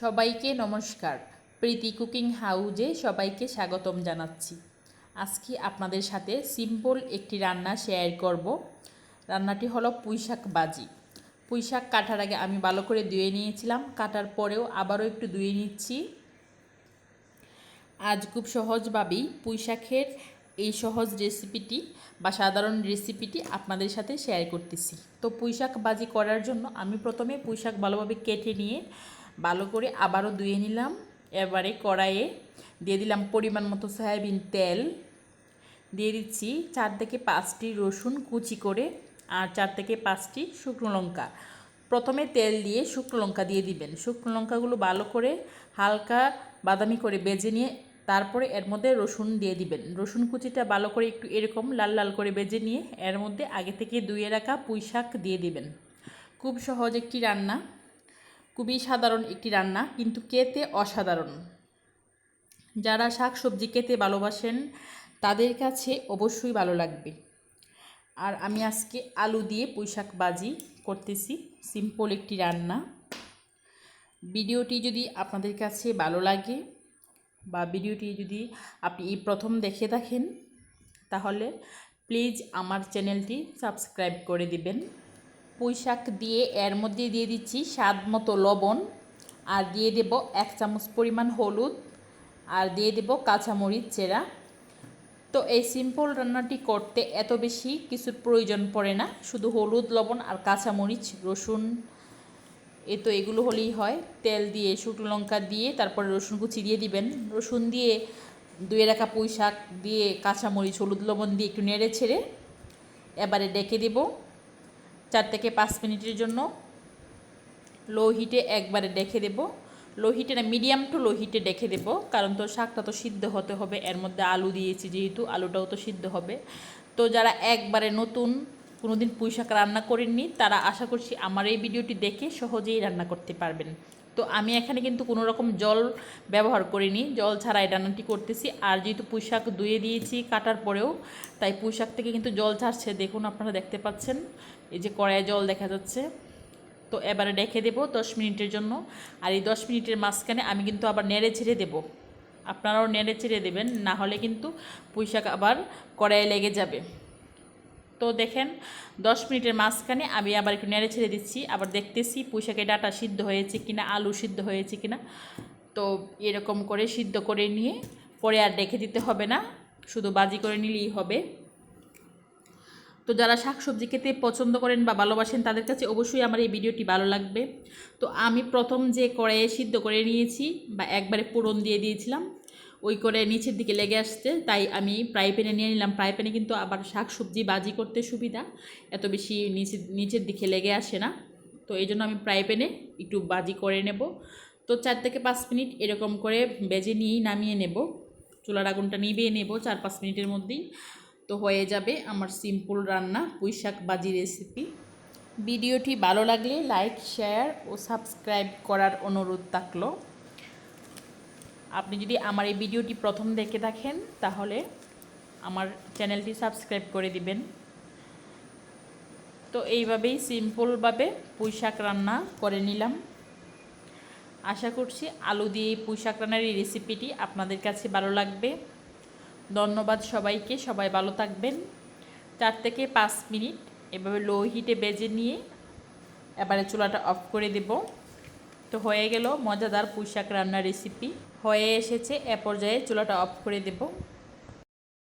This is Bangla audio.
সবাইকে নমস্কার। প্রীতি কুকিং হাউজে সবাইকে স্বাগতম জানাচ্ছি। আজকে আপনাদের সাথে সিম্পল একটি রান্না শেয়ার করব। রান্নাটি হলো পুঁইশাক বাজি পুঁইশাক কাটার আগে আমি ভালো করে ধুয়ে নিয়েছিলাম, কাটার পরেও আবারও একটু ধুয়ে নিচ্ছি। আজ খুব সহজভাবেই পুঁইশাকের এই সহজ রেসিপিটি বা সাধারণ রেসিপিটি আপনাদের সাথে শেয়ার করতেছি। তো পুঁইশাক বাজি করার জন্য আমি প্রথমে পুঁইশাক ভালোভাবে কেটে নিয়ে ভালো করে আবারও ধুয়ে নিলাম। এবারে কড়াইয়ে দিয়ে দিলাম পরিমাণ মতো সয়াবিন তেল। দিয়ে দিচ্ছি চার থেকে পাঁচটি রসুন কুচি করে আর চার থেকে পাঁচটি শুকনো লঙ্কা। প্রথমে তেল দিয়ে শুকনো লঙ্কা দিয়ে দিবেন। শুকনো লঙ্কাগুলো ভালো করে হালকা বাদামি করে বেজে নিয়ে তারপরে এর মধ্যে রসুন দিয়ে দিবেন। রসুন কুচিটা ভালো করে একটু এরকম লাল লাল করে বেজে নিয়ে এর মধ্যে আগে থেকে ধুয়ে রাখা পুঁই শাক দিয়ে দিবেন। খুব সহজ একটি রান্না। খুবই সাধারণ একটি রান্না, কিন্তু কেতে অসাধারণ। যারা শাক সবজি খেতে ভালোবাসেন, তাদের কাছে অবশ্যই ভালো লাগবে। আর আমি আজকে আলু দিয়ে পুঁইশাক বাজি করতেছি। সিম্পল একটি রান্না। ভিডিওটি যদি আপনাদের কাছে ভালো লাগে বা ভিডিওটি যদি আপনি এই প্রথম দেখে থাকেন, তাহলে প্লিজ আমার চ্যানেলটি সাবস্ক্রাইব করে দিবেন। পুঁই শাক দিয়ে এর মধ্যে দিয়ে দিচ্ছি স্বাদ মতো লবণ। আর দিয়ে দেব এক চামচ পরিমাণ হলুদ। আর দিয়ে দেব কাঁচামরিচ চেরা। তো এই সিম্পল রান্নাটি করতে এত বেশি কিছুর প্রয়োজন পড়ে না। শুধু হলুদ, লবণ আর কাঁচামরিচ, রসুন, এ তো এগুলো হলেই হয়। তেল দিয়ে, শুকনো লঙ্কা দিয়ে, তারপরে রসুন কুচি দিয়ে দিবেন। রসুন দিয়ে দুয়ে রাখা পুঁই শাক দিয়ে কাঁচামরিচ, হলুদ, লবণ দিয়ে একটু নেড়ে ছেড়ে এবারে ডেকে দেব। চার থেকে পাঁচ মিনিটের জন্য লো হিটে একবারে ডেকে দেব। লো হিটে না, মিডিয়াম টু লো হিটে ডেকে দেব, কারণ তো শাকটা তো সিদ্ধ হতে হবে। এর মধ্যে আলু দিয়েছি যেহেতু, আলুটাও তো সিদ্ধ হবে। তো যারা একবারে নতুন কোনো দিন পুঁই শাক রান্না করেননি, তারা আশা করছি আমার এই ভিডিওটি দেখে সহজেই রান্না করতে পারবেন। তো আমি এখানে কিন্তু কোনো রকম জল ব্যবহার করিনি। জল ছাড়া ছাড়াই রান্নাটি করতেছি। আর যেহেতু পুঁই শাক ধুয়ে দিয়েছি কাটার পরেও, তাই পুঁই শাক থেকে কিন্তু জল ছাড়ছে। দেখুন আপনারা দেখতে পাচ্ছেন, এই যে কড়াইয়ে জল দেখা যাচ্ছে। তো এবারে রেখে দেব দশ মিনিটের জন্য। আর এই দশ মিনিটের মাঝখানে আমি কিন্তু আবার নেড়ে ছেড়ে দেবো। আপনারাও নেড়ে ছেড়ে দেবেন, না হলে কিন্তু পুঁই শাক আবার কড়াইয়ে লেগে যাবে। তো দেখেন, দশ মিনিটের মাঝখানে আমি আবার একটু নেড়ে ছেড়ে দিচ্ছি। আবার দেখতেছি পুঁইশাকের ডাটা সিদ্ধ হয়েছে কিনা, আলু সিদ্ধ হয়েছে কিনা। তো এরকম করে সিদ্ধ করে নিয়ে পরে আর রেখে দিতে হবে না, শুধু বাজি করে নিলেই হবে। তো যারা শাকসবজি খেতে পছন্দ করেন বা ভালোবাসেন, তাদের কাছে অবশ্যই আমার এই ভিডিওটি ভালো লাগবে। তো আমি প্রথম যে কড়াইয়ে সিদ্ধ করে নিয়েছি বা একবারে পোড়ন দিয়ে দিয়েছিলাম ওই করে নিচের দিকে লেগে আসছে, তাই আমি ফ্রাই প্যানে নিয়ে নিলাম। ফ্রাই প্যানে কিন্তু আবার শাক সবজি বাজি করতে সুবিধা, এত বেশি নিচে, নিচের দিকে লেগে আসে না। তো এই জন্য আমি ফ্রাই প্যানে একটু বাজি করে নেব। তো চার থেকে পাঁচ মিনিট এরকম করে বেজে নিয়েই নামিয়ে নেব। চুলার আগুনটা নিভিয়ে নেব চার পাঁচ মিনিটের মধ্যেই। তো হয়ে যাবে আমার সিম্পল রান্না পুঁই শাক বাজি রেসিপি ভিডিওটি ভালো লাগলে লাইক শেয়ার ও সাবস্ক্রাইব করার অনুরোধ থাকল। আপনি যদি আমার এই ভিডিওটি প্রথম দেখে থাকেন, তাহলে আমার চ্যানেলটি সাবস্ক্রাইব করে দিবেন। তো এইভাবেই সিম্পলভাবে পুঁই শাক রান্না করে নিলাম। আশা করছি আলু দিয়ে এই পুঁই শাক রান্নার এই রেসিপিটি আপনাদের কাছে ভালো লাগবে। ধন্যবাদ সবাইকে, সবাই ভালো থাকবেন। চার থেকে পাঁচ মিনিট এভাবে লো হিটে বেজে নিয়ে এবারে চুলাটা অফ করে দেব। তো হয়ে গেল মজাদার পুঁই শাক রান্নার রেসিপি হয়ে এসেছে, এ পর্যায়ে চুলাটা অফ করে দেব।